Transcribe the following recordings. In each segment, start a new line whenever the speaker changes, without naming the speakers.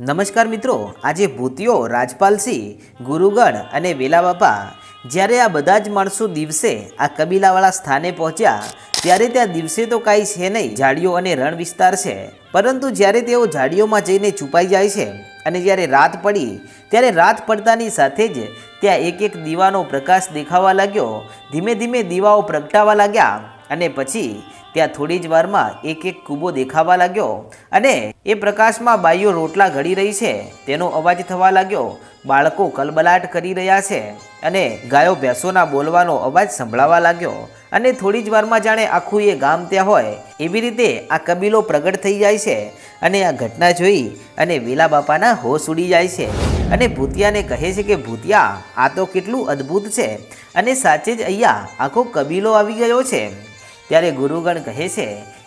નમસ્કાર મિત્રો, આજે ભૂતિયો રાજપાલસિંહ ગુરુગઢ અને વેલાબાપા જ્યારે આ બધા જ માણસો દિવસે આ કબીલાવાળા સ્થાને પહોંચ્યા, ત્યારે ત્યાં દિવસે તો કાંઈ છે નહીં, ઝાડીઓ અને રણ વિસ્તાર છે. પરંતુ જ્યારે તેઓ ઝાડીઓમાં જઈને છુપાઈ જાય છે અને જ્યારે રાત પડી, ત્યારે રાત પડતાની સાથે જ ત્યાં એક એક દીવાનો પ્રકાશ દેખાવા લાગ્યો. ધીમે ધીમે દીવાઓ પ્રગટાવા લાગ્યા. અને પછી ત્યાં થોડી જ વારમાં એક એક કૂબો દેખાવા લાગ્યો અને એ પ્રકાશમાં બાઈઓ રોટલા ઘડી રહી છે. તેનો અવાજ થવા લાગ્યો, બાળકો કલબલાટ કરી રહ્યા છે અને ગાયો ભેંસોના બોલવાનો અવાજ સંભળાવા લાગ્યો અને થોડી જ વારમાં જાણે આખું એ ગામ ત્યાં હોય એવી રીતે આ કબીલો પ્રગટ થઈ જાય છે અને આ ઘટના જોઈ અને વેલા બાપાના હોશ ઉડી જાય છે. અને ભૂતિયાને કહે છે કે, ભૂતિયા, આ તો કેટલું અદ્ભુત છે. અને સાચે જ અહીંયા આખો કબીલો આવી ગયો છે. ત્યારે ગુરુગણ કહે છે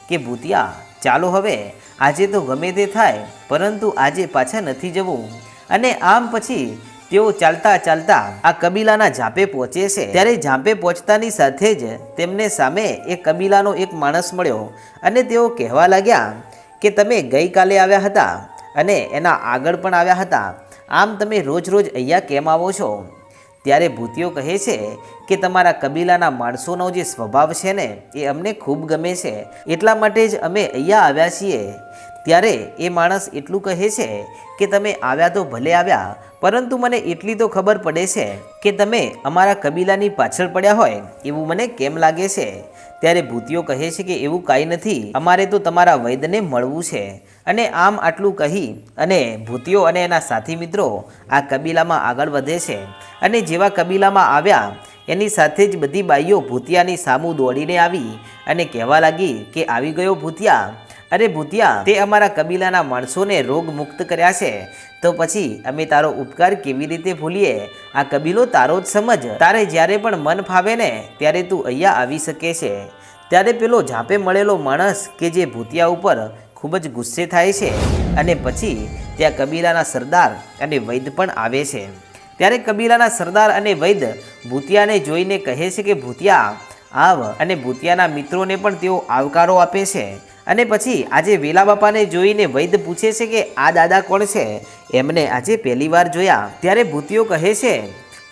કે, ભૂતિયા, ચાલો હવે. આજે તો ગમે તે થાય, પરંતુ આજે પાછા નથી જવું. અને આમ પછી તેઓ ચાલતા ચાલતા આ કબીલાના ઝાંપે પહોંચે છે. ત્યારે ઝાંપે પહોંચતાની સાથે જ તેમને સામે એ કબીલાનો એક માણસ મળ્યો અને તેઓ કહેવા લાગ્યા કે, તમે ગઈકાલે આવ્યા હતા અને એના આગળ પણ આવ્યા હતા. આમ તમે રોજ રોજ અહીંયા કેમ આવો છો? ત્યારે ભૂતિઓ કહે છે કે તમારા કબીલાના માણસોનો જે સ્વભાવ છે ને, એ અમને ખૂબ ગમે છે. એટલા માટે જ અમે અહીંયા આવ્યા છીએ. ત્યારે એ માણસ એટલું કહે છે કે તમે આવ્યા તો ભલે આવ્યા, પરંતુ મને એટલી તો ખબર પડે છે કે તમે અમારા કબીલાની પાછળ પડ્યા હોય, એવું મને કેમ લાગે છે? ત્યારે ભૂતિઓ કહે છે કે એવું કાંઈ નથી. અમારે તો તમારા વૈદ્યને મળવું છે. અને આમ આટલું કહી અને ભૂતિઓ અને એના સાથી મિત્રો આ કબીલામાં આગળ વધે છે. અને જેવા કબીલામાં આવ્યા, એની સાથે જ બધી બાઈઓ ભૂતિયાની સામું દોડીને આવી અને કહેવા લાગી કે આવી ગયો ભૂતિયા. અરે ભૂતિયા, તે અમારા કબીલાના માણસોને રોગ મુક્ત કર્યા છે. તો પછી અમે તારો ઉપકાર કેવી રીતે ભૂલીએ? આ કબીલો તારો જ સમજ. તારે જ્યારે પણ મન ફાવે ને, ત્યારે તું અહીંયા આવી શકે છે. ત્યારે પેલો ઝાંપે મળેલો માણસ કે જે ભૂતિયા ઉપર ખૂબ જ ગુસ્સે થાય છે અને પછી ત્યાં કબીલાના સરદાર અને વૈદ પણ આવે છે. ત્યારે કબીલાના સરદાર અને વૈદ ભૂતિયાને જોઈને કહે છે કે, ભૂતિયા, આવ અને ભૂતિયાના મિત્રોને પણ તેઓ આવકારો આપે છે. અને પછી આજે વેલા બાપાને જોઈને વૈદ પૂછે છે કે, આ દાદા કોણ છે? એમને આજે પહેલી વાર જોયા. ત્યારે ભૂતિયો કહે છે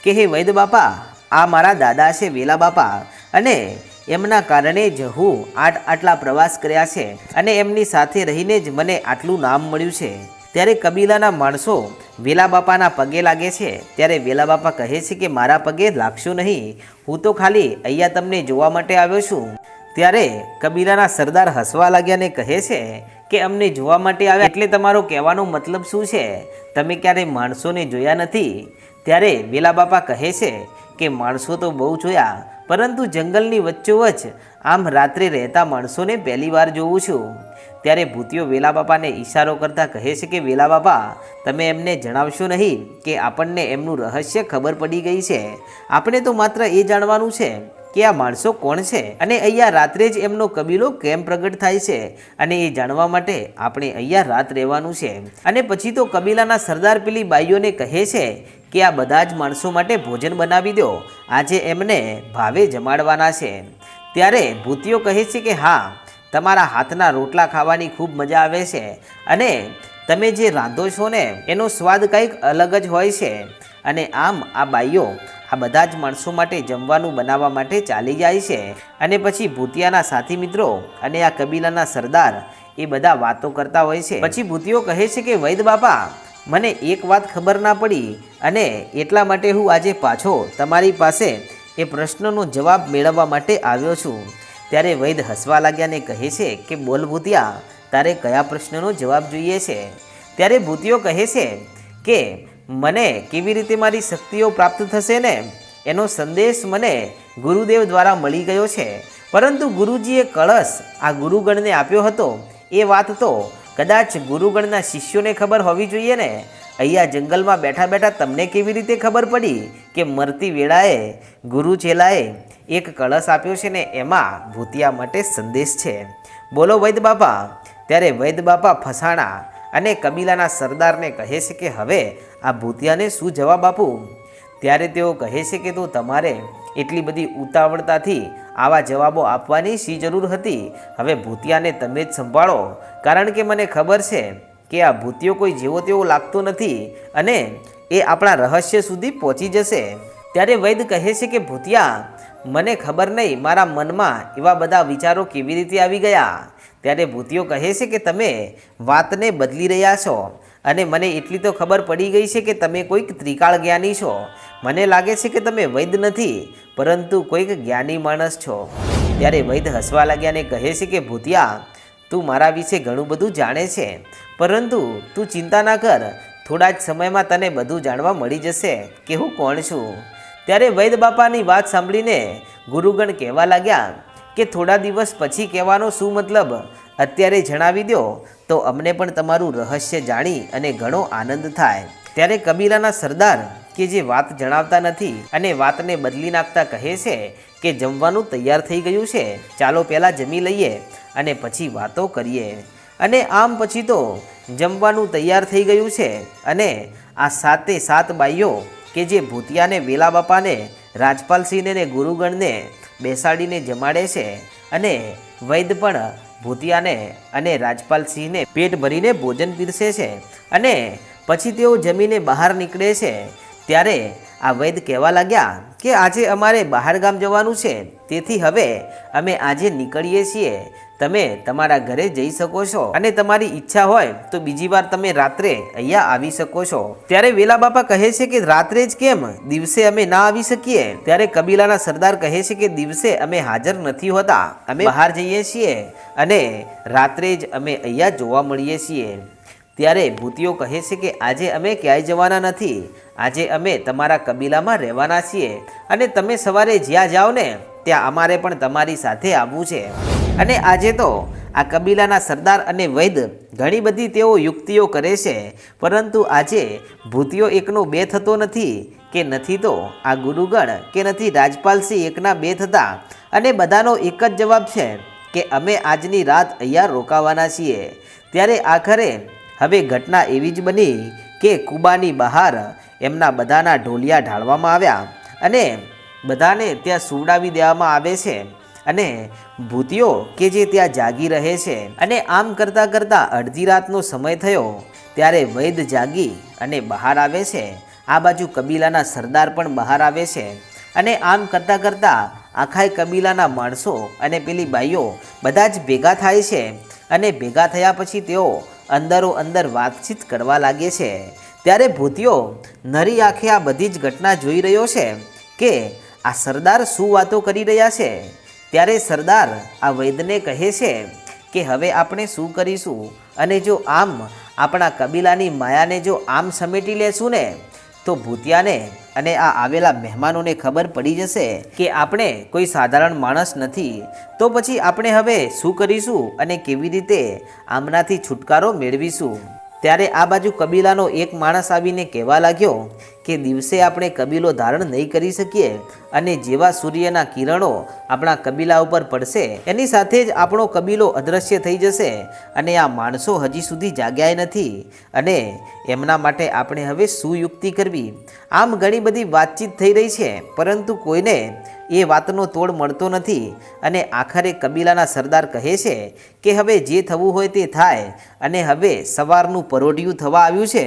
કે, હે વૈદ બાપા, આ મારા દાદા છે વેલા બાપા. અને એમના કારણે જ હું આટ આટલા પ્રવાસ કર્યા છે અને એમની સાથે રહીને જ મને આટલું નામ મળ્યું છે. ત્યારે કબીલાના માણસો વેલા બાપાના પગે લાગે છે. ત્યારે વેલા બાપા કહે છે કે, મારા પગે લાગશો નહીં. હું તો ખાલી અહીંયા તમને જોવા માટે આવ્યો છું. ત્યારે કબીલાના સરદાર હસવા લાગ્યાને કહે છે કે, અમને જોવા માટે આવ્યા એટલે તમારો કહેવાનો મતલબ શું છે? તમે ક્યારે માણસોને જોયા નથી? ત્યારે વેલા બાપા કહે છે કે, માણસો તો બહુ જોયા. પરંતુ જંગલની વચ્ચોવચ્ચ આમ રાત્રે રહેતા માણસોને પહેલી વાર જોઉં છું. ત્યારે ભૂતિયો વેલા બાપાને ઈશારો કરતા કહે છે કે, વેલા બાપા, તમે એમને જણાવશો નહીં કે આપણને એમનું રહસ્ય ખબર પડી ગઈ છે. આપણે તો માત્ર એ જાણવાનું છે કે આ માણસો કોણ છે અને અહીંયા રાત્રે જ એમનો કબીલો કેમ પ્રગટ થાય છે અને એ જાણવા માટે આપણે અહીંયા રાત રહેવાનું છે. અને પછી તો કબીલાના સરદાર પેલી બાઈઓને કહે છે કે આ બધા જ માણસો માટે ભોજન બનાવી દો. આજે એમને ભાવે જમાડવાના છે. ત્યારે ભૂતિઓ કહે છે કે હા, તમારા હાથના રોટલા ખાવાની ખૂબ મજા આવે છે અને તમે જે રાંધો છો ને, એનો સ્વાદ કંઈક અલગ જ હોય છે. અને આમ આ બાઈઓ આ બધા જ માણસો માટે જમવાનું બનાવવા માટે ચાલી જાય છે. અને પછી ભૂતિયાના સાથી મિત્રો અને આ કબીલાના સરદાર એ બધા વાતો કરતા હોય છે. પછી ભૂતિયો કહે છે કે, વૈદ બાપા મને એક વાત ખબર ના પડી અને એટલા માટે હું આજે પાછો તમારી પાસે એ પ્રશ્નનો જવાબ મેળવવા માટે આવ્યો છું. ત્યારે વૈદ હસવા લાગ્યાને કહે છે કે, બોલ ભૂતિયા, તારે કયા પ્રશ્નનો જવાબ જોઈએ છે? ત્યારે ભૂતિયો કહે છે કે, મને કેવી રીતે મારી શક્તિઓ પ્રાપ્ત થશે ને? એનો સંદેશ મને ગુરુદેવ દ્વારા મળી ગયો છે. પરંતુ ગુરુજીએ કળશ આ ગુરુગણને આપ્યો હતો. એ વાત તો કદાચ ગુરુગણના શિષ્યોને ખબર હોવી જોઈએ ને? અહીંયા જંગલમાં બેઠા બેઠા તમને કેવી રીતે ખબર પડી કે મરતી વેળાએ ગુરુ ચેલાએ એક કળશ આપ્યો છે ને એમાં ભૂતિયા માટે સંદેશ છે? બોલો વૈદ બાપા. ત્યારે વૈદ બાપા ફસાણા અને કબીલાના સરદારને કહે છે કે હવે આ ભૂતિયાને શું જવાબ આપું? ત્યારે તેઓ કહે છે કે તો તમારે એટલી બધી ઉતાવળતાથી આવા જવાબો આપવાની શી જરૂર હતી? હવે ભૂતિયાને તમે જ સંભાળો. કારણ કે મને ખબર છે કે આ ભૂતિયો કોઈ જેવો તેવો લાગતો નથી અને એ આપણા રહસ્ય સુધી પહોંચી જશે. ત્યારે વૈદ કહે છે કે, ભૂતિયા, મને ખબર નહીં મારા મનમાં એવા બધા વિચારો કેવી રીતે આવી ગયા? ત્યારે ભૂતિયો કહે છે કે, તમે વાતને બદલી રહ્યા છો. અને મને એટલી તો ખબર પડી ગઈ છે કે તમે કોઈક ત્રિકાળ જ્ઞાની છો. મને લાગે છે કે તમે વૈદ નથી, પરંતુ કોઈક જ્ઞાની માણસ છો. ત્યારે વૈદ હસવા લાગ્યા અને કહે છે કે, ભૂતિયા, તું મારા વિશે ઘણું બધું જાણે છે. પરંતુ તું ચિંતા ના કર થોડા જ સમયમાં તને બધું જાણવા મળી જશે કે હું કોણ છું. ત્યારે વૈદ બાપાની વાત સાંભળીને ગુરુગણ કહેવા લાગ્યા કે, થોડા દિવસ પછી કહેવાનો શું મતલબ? અત્યારે જણાવી દો તો અમને પણ તમારું રહસ્ય જાણી અને ઘણો આનંદ થાય. ત્યારે કબીલાના સરદાર કે જે વાત જણાવતા નથી અને વાતને બદલી નાખતા કહે છે કે જમવાનું તૈયાર થઈ ગયું છે, ચાલો પહેલાં જમી લઈએ અને પછી વાતો કરીએ. અને આમ પછી તો જમવાનું તૈયાર થઈ ગયું છે અને આ સાતે સાત બાઈઓ કે જે ભૂતિયાને વેલા બાપાને રાજપાલસિંહને ગુરુગણને બેસાડીને જમાડે છે અને વૈદ પણ ભૂતિયાને અને રાજપાલસિંહને પેટ ભરીને ભોજન પીરસે છે અને પછી તેઓ જમીને બહાર નીકળે છે. ત્યારે આ વૈદ કહેવા લાગ્યા કે આજે અમારે બહાર ગામ જવાનું છે. તેથી હવે અમે આજે નીકળીએ છીએ. તમે તમારા ઘરે જઈ શકો છો અને તમારી ઈચ્છા હોય તો બીજી વાર તમે રાત્રે અહીંયા આવી શકો છો. ત્યારે વેલા બાપા કહે છે કે રાત્રે જ કેમ? દિવસે અમે ના આવી શકીએ. ત્યારે કબીલાના સરદાર કહે છે કે દિવસે અમે હાજર નથી હોતા. અમે બહાર જઈએ છીએ અને રાત્રે જ અમે અહીંયા જોવા મળીએ છીએ. ત્યારે ભૂતિઓ કહે છે કે આજે અમે ક્યાંય જવાના નથી. આજે અમે તમારા કબીલામાં રહેવાના છીએ અને તમે સવારે જ્યાં જાઓ ને, ત્યાં અમારે પણ તમારી સાથે આવવું છે. અને આજે તો આ કબીલાના સરદાર અને વૈદ ઘણી બધી તેઓ યુક્તિઓ કરે છે, પરંતુ આજે ભૂતિઓ એકનો બે થતો નથી કે નથી તો આ ગુરુગણ કે નથી રાજપાલસિંહ એકના બે થતા અને બધાનો એક જ જવાબ છે કે અમે આજની રાત અહીંયા રોકાવાના છીએ. ત્યારે આખરે હવે ઘટના એવી જ બની કે કુબાની બહાર એમના બધાના ઢોલિયા ઢાળવામાં આવ્યા અને બધાને ત્યાં સુવડાવી દેવામાં આવે છે. અને ભૂતિઓ કે જે ત્યાં જાગી રહે છે અને આમ કરતાં કરતાં અડધી રાતનો સમય થયો, ત્યારે વૈદ જાગી અને બહાર આવે છે. આ બાજુ કબીલાના સરદાર પણ બહાર આવે છે અને આમ કરતાં કરતાં આખાય કબીલાના માણસો અને પેલી બાઈઓ બધા જ ભેગા થાય છે અને ભેગા થયા પછી તેઓ અંદરો અંદર વાતચીત કરવા લાગે છે. ત્યારે ભૂતિઓ નરી આંખે આ બધી જ ઘટના જોઈ રહ્યો છે કે આ સરદાર શું વાતો કરી રહ્યા છે? ત્યારે સરદાર આ વૈદને કહે છે કે હવે આપણે શું કરીશું? અને જો આમ આપણા કબીલાની માયાને જો આમ સમેટી લેશું ને, તો ભૂતિયાને અને આ આવેલા મહેમાનોને ખબર પડી જશે કે આપણે કોઈ સાધારણ માણસ નથી. તો પછી આપણે હવે શું કરીશું અને કેવી રીતે આમનાથી છુટકારો મેળવીશું? ત્યારે આ બાજુ કબીલાનો એક માણસ આવીને કહેવા લાગ્યો કે દિવસે આપણે કબીલો ધારણ નહીં કરી શકીએ અને જેવા સૂર્યના કિરણો આપણા કબીલા ઉપર પડશે, એની સાથે જ આપણો કબીલો અદૃશ્ય થઈ જશે અને આ માણસો હજી સુધી જાગ્યા નથી અને એમના માટે આપણે હવે સુયુક્તિ કરવી. આમ ઘણી બધી વાતચીત થઈ રહી છે, પરંતુ કોઈને એ વાતનો તોડ મળતો નથી અને આખરે કબીલાના સરદાર કહે છે કે હવે જે થવું હોય તે થાય અને હવે સવારનું પરોઢિયું થવા આવ્યું છે.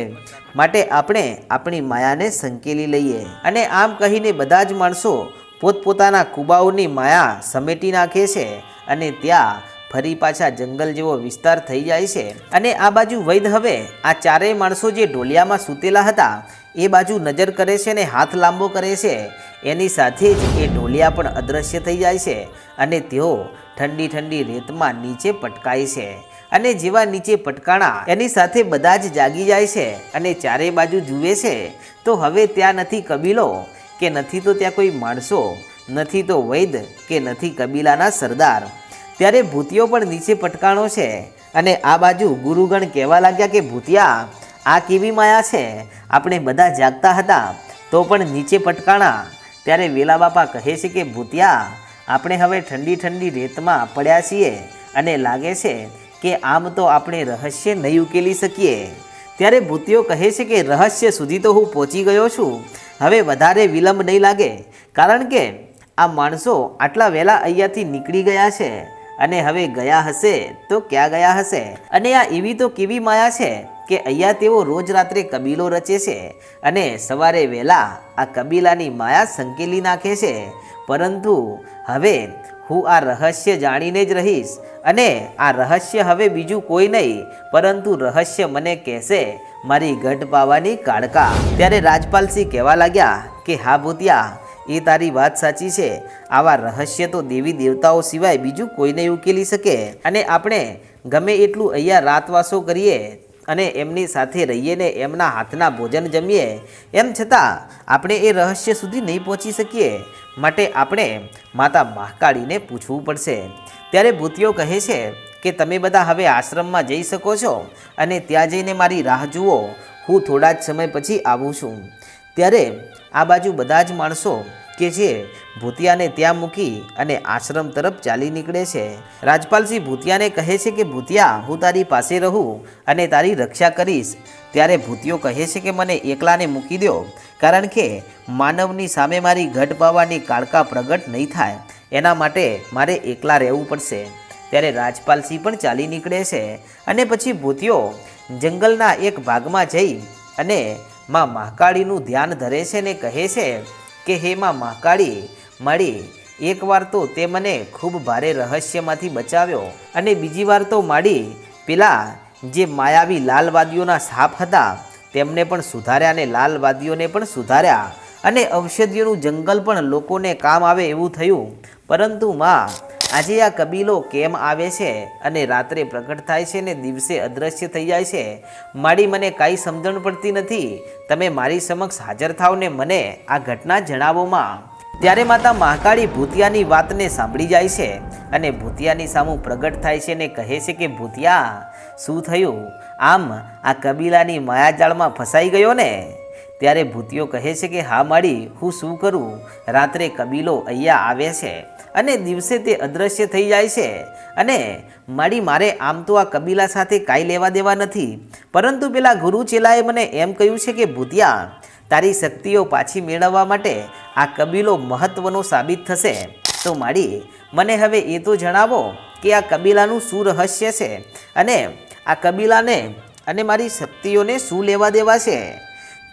માટે આપણે આપણી માયાને સંકેલી લઈએ. અને આમ કહીને બધા જ માણસો પોતપોતાના કુબાઓની માયા સમેટી નાખે છે અને ત્યાં ફરી પાછા જંગલ જેવો વિસ્તાર થઈ જાય છે. અને આ બાજુ વૈદ હવે આ ચારેય માણસો જે ઢોલિયામાં સૂતેલા હતા, એ બાજુ નજર કરે છે અને હાથ લાંબો કરે છે. એની સાથે જ એ ઢોલિયા પણ અદૃશ્ય થઈ જાય છે અને તેઓ ઠંડી ઠંડી રેતમાં નીચે પટકાય છે. અને જેવા નીચે પટકાણા એની સાથે બધા જ જાગી જાય છે અને ચારે બાજુ જુએ છે, તો હવે ત્યાં નથી કબીલો કે નથી તો ત્યાં કોઈ માણસો, નથી તો વૈદ કે નથી કબીલાના સરદાર. ત્યારે ભૂતિયો પણ નીચે પટકાણો છે અને આ બાજુ ગુરુગણ કહેવા લાગ્યા કે, ભૂતિયા, આ કેવી માયા છે? આપણે બધા જાગતા હતા, તો પણ નીચે પટકાણા. ત્યારે વેલા બાપા કહે છે કે, ભૂતિયા, આપણે હવે ઠંડી ઠંડી રેતમાં પડ્યા છીએ અને લાગે છે કે આમ તો આપણે રહસ્ય નહીં ઉકેલી શકીએ. ત્યારે ભૂતિઓ કહે છે કે, રહસ્ય સુધી તો હું પહોંચી ગયો છું. હવે વધારે વિલંબ નહીં લાગે, કારણ કે આ માણસો આટલા વહેલા અહીંયાથી નીકળી ગયા છે. અને હવે ગયા હશે તો ક્યાં ગયા હશે? અને આ એવી તો કેવી માયા છે કે અહીંયા તેઓ રોજ રાત્રે કબીલો રચે છે અને સવારે વહેલા આ કબીલાની માયા સંકેલી નાખે છે. પરંતુ હવે હું આ રહસ્ય જાણીને જ રહીશ અને આ રહસ્ય હવે બીજું કોઈ નહીં, પરંતુ રહસ્ય મને કહેશે, મારી ગઢ પાવાની કાળકા. ત્યારે રાજપાલસિંહ કહેવા લાગ્યા કે, હા ભૂતિયા, એ તારી વાત સાચી છે. આવા રહસ્ય તો દેવી દેવતાઓ સિવાય બીજું કોઈ નહીં ઉકેલી શકે? અને આપણે ગમે એટલું અહીંયા રાતવાસો કરીએ અને એમની સાથે રહીએ ને એમના હાથના ભોજન જમીએ, એમ છતાં આપણે એ રહસ્ય સુધી નહીં પહોંચી શકીએ. માટે આપણે માતા મહાકાળીને પૂછવું પડશે. ત્યારે ભૂતિઓ કહે છે કે, તમે બધા હવે આશ્રમમાં જઈ શકો છો અને ત્યાં જઈને મારી રાહ જુઓ. હું થોડા જ સમય પછી આવું છું. ત્યારે આ બાજુ બધા જ માણસો કે જે ભૂતિયાને ત્યાં મૂકી અને આશ્રમ તરફ ચાલી નીકળે છે. રાજપાલસિંહ ભૂતિયાને કહે છે કે, ભૂતિયા, હું તારી પાસે રહું અને તારી રક્ષા કરીશ. ત્યારે ભૂતિયો કહે છે કે, મને એકલાને મૂકી દો કારણ કે માનવની સામે મારી ઘટ પાવાની કાળકા પ્રગટ નહીં થાય. એના માટે મારે એકલા રહેવું પડશે. ત્યારે રાજપાલસિંહ પણ ચાલી નીકળે છે અને પછી ભૂતિયો જંગલના એક ભાગમાં જઈ અને માં મહાકાળીનું ધ્યાન ધરે છે ને કહે છે કે હે માં મહાકાળી માળી એકવાર તો તે મને ખૂબ ભારે રહસ્યમાંથી બચાવ્યો અને બીજી વાર તો માડી પેલા જે માયાવી લાલવાદીઓના સાપ હતા, તેમને પણ સુધાર્યા અને લાલવાદીઓને પણ સુધાર્યા. અને ઔષધિઓનું જંગલ પણ લોકોને કામ આવે એવું થયું. પરંતુ માં આજે આ કબીલો કેમ આવે છે અને રાત્રે પ્રગટ થાય છે ને દિવસે અદૃશ્ય થઈ જાય છે? મારી મને કાંઈ સમજણ પડતી નથી. તમે મારી સમક્ષ હાજર થાવ ને મને આ ઘટના જણાવોમાં ત્યારે માતા મહાકાળી ભૂતિયાની વાતને સાંભળી જાય છે અને ભૂતિયાની સામું પ્રગટ થાય છે ને કહે છે કે, ભૂતિયા, શું થયું? આમ આ કબીલાની માયાજાળમાં ફસાઈ ગયો ને? ત્યારે ભૂતિયો કહે છે કે, હા માળી હું શું કરું? રાત્રે કબીલો અહીંયા આવે છે. અને દિવસે તે અદૃશ્ય થઈ જાય છે. અને માડી મારે આમ તો આ કબીલા સાથે કાંઈ લેવા દેવા નથી. પરંતુ પેલા ગુરુ ચેલાએ મને એમ કહ્યું છે કે, ભૂતિયા, તારી શક્તિઓ પાછી મેળવવા માટે આ કબીલો મહત્વનો સાબિત થશે. તો માડી, મને હવે એ તો જણાવો કે આ કબીલાનું શું રહસ્ય છે? અને આ કબીલાને અને મારી શક્તિઓને શું લેવા દેવા છે?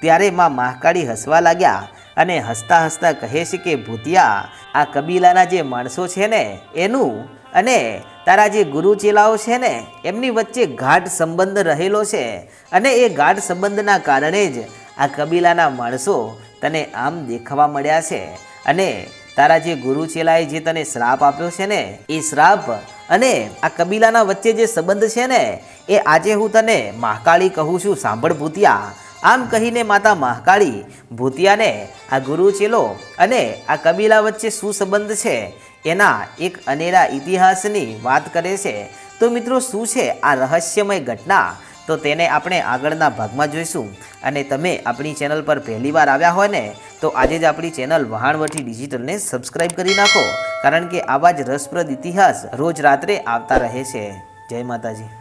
ત્યારે માં મહાકાળી હસવા લાગ્યા. અને હસતા હસતા કહે છે કે, ભૂતિયા, આ કબીલાના જે માણસો છે ને, એનું અને તારા જે ગુરુ ચેલાઓ છે ને, એમની વચ્ચે ગાઢ સંબંધ રહેલો છે. અને એ ગાઢ સંબંધના કારણે જ આ કબીલાના માણસો તને આમ દેખાવા મળ્યા છે. અને તારા જે ગુરુ ચેલાએ જે તને શ્રાપ આપ્યો છે ને, એ શ્રાપ અને આ કબીલાના વચ્ચે જે સંબંધ છે ને, એ આજે હું તને મહાકાળી કહું છું. સાંભળ ભૂતિયા આમ કહીને માતા મહાકાળી, ભૂતિયાને આ ગુરુ ચેલો અને આ કબીલા વચ્ચે શું સંબંધ છે? એના એક અનેરા ઇતિહાસની વાત કરે છે. તો મિત્રો, શું છે આ રહસ્યમય ઘટના? તો તેને આપણે આગળના ભાગમાં જોઈશું. અને તમે આપણી ચેનલ પર પહેલીવાર આવ્યા હોય ને, તો આજે જ આપણી ચેનલ વહાણવટી ડિજિટલને સબસ્ક્રાઈબ કરી નાખો. કારણ કે આવા જ રસપ્રદ ઇતિહાસ રોજ રાત્રે આવતા રહે છે. જય માતાજી.